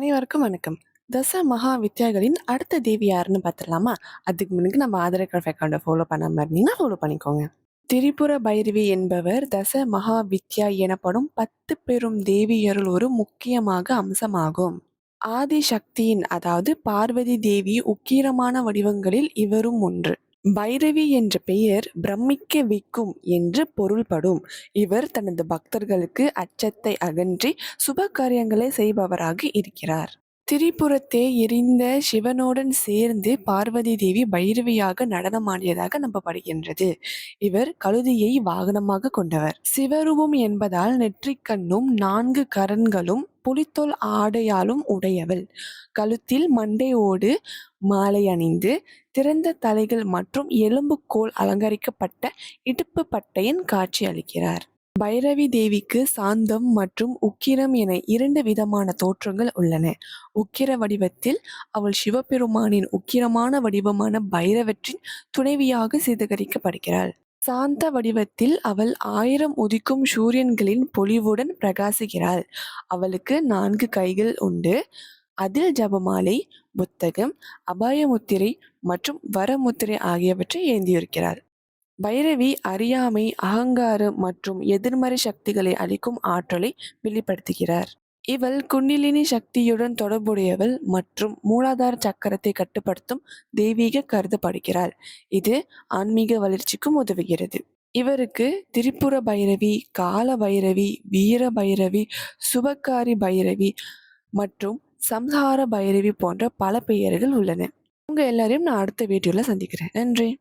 அனைவருக்கும் வணக்கம். தச மகா வித்யாகளின் அடுத்த தேவி யாருன்னு பார்த்துடலாமா அதுக்கு முன்னாடி நம்ம ஆதார் கார்டு அக்கௌண்ட்டை ஃபாலோ பண்ணாம இருந்தீங்கன்னா ஃபாலோ பண்ணிக்கோங்க. திரிபுர பைரவி என்பவர் தச மகா வித்யா எனப்படும் பத்து பெரும் தேவியருள் ஒரு முக்கியமாக அம்சமாகும். ஆதி சக்தியின் அதாவது பார்வதி தேவி உக்கிரமான வடிவங்களில் இவரும் ஒன்று. பைரவி என்ற பெயர் பிரமிக்க வைக்கும் என்று பொருள்படும். இவர் தனது பக்தர்களுக்கு அச்சத்தை அகற்றி சுப காரியங்களை செய்பவராக இருக்கிறார். திரிபுரத்தை எரிந்த சிவனுடன் சேர்ந்து பார்வதி தேவி பைரவியாக நடனமாடியதாக நம்பப்படுகின்றது. இவர் கழுதியை வாகனமாக கொண்டவர். சிவரூபம் என்பதால் நெற்றிக்கண்ணும் நான்கு கரன்களும் புலித்தோல் ஆடையாலும் உடையவள். கழுத்தில் மண்டையோடு மாலை அணிந்து திறந்த தலைகள் மற்றும் எலும்புக்கோல் அலங்கரிக்கப்பட்ட இடுப்பு பட்டையன் காட்சி அளிக்கிறார். பைரவி தேவிக்கு சாந்தம் மற்றும் உக்கிரம் என இரண்டு விதமான தோற்றங்கள் உள்ளன. உக்கிர வடிவத்தில் அவள் சிவபெருமானின் உக்கிரமான வடிவமான பைரவற்றின் துணைவியாக சிதகரிக்கப்படுகிறாள். சாந்த வடிவத்தில் அவள் ஆயிரம் உதிக்கும் சூரியன்களின் பொலிவுடன் பிரகாசிக்கிறாள். அவளுக்கு நான்கு கைகள் உண்டு. அதில் ஜபமாலை புத்தகம் அபாயமுத்திரை மற்றும் வரமுத்திரை ஆகியவற்றை ஏந்தியிருக்கிறாள். பைரவி அறியாமை அகங்காரம் மற்றும் எதிர்மறை சக்திகளை அளிக்கும் ஆற்றலை வெளிப்படுத்துகிறார். இவள் குண்டிலினி சக்தியுடன் தொடர்புடையவள் மற்றும் மூலாதார சக்கரத்தை கட்டுப்படுத்தும் தெய்வீக கருதப்படுகிறாள். இது ஆன்மீக வளர்ச்சிக்கும் உதவுகிறது. இவருக்கு திரிபுர பைரவி கால பைரவி வீர பைரவி சுபக்காரி பைரவி மற்றும் சம்ஹார பைரவி போன்ற பல பெயர்கள் உள்ளன. உங்க எல்லாரையும் நான் அடுத்த வீடியோல சந்திக்கிறேன். நன்றி.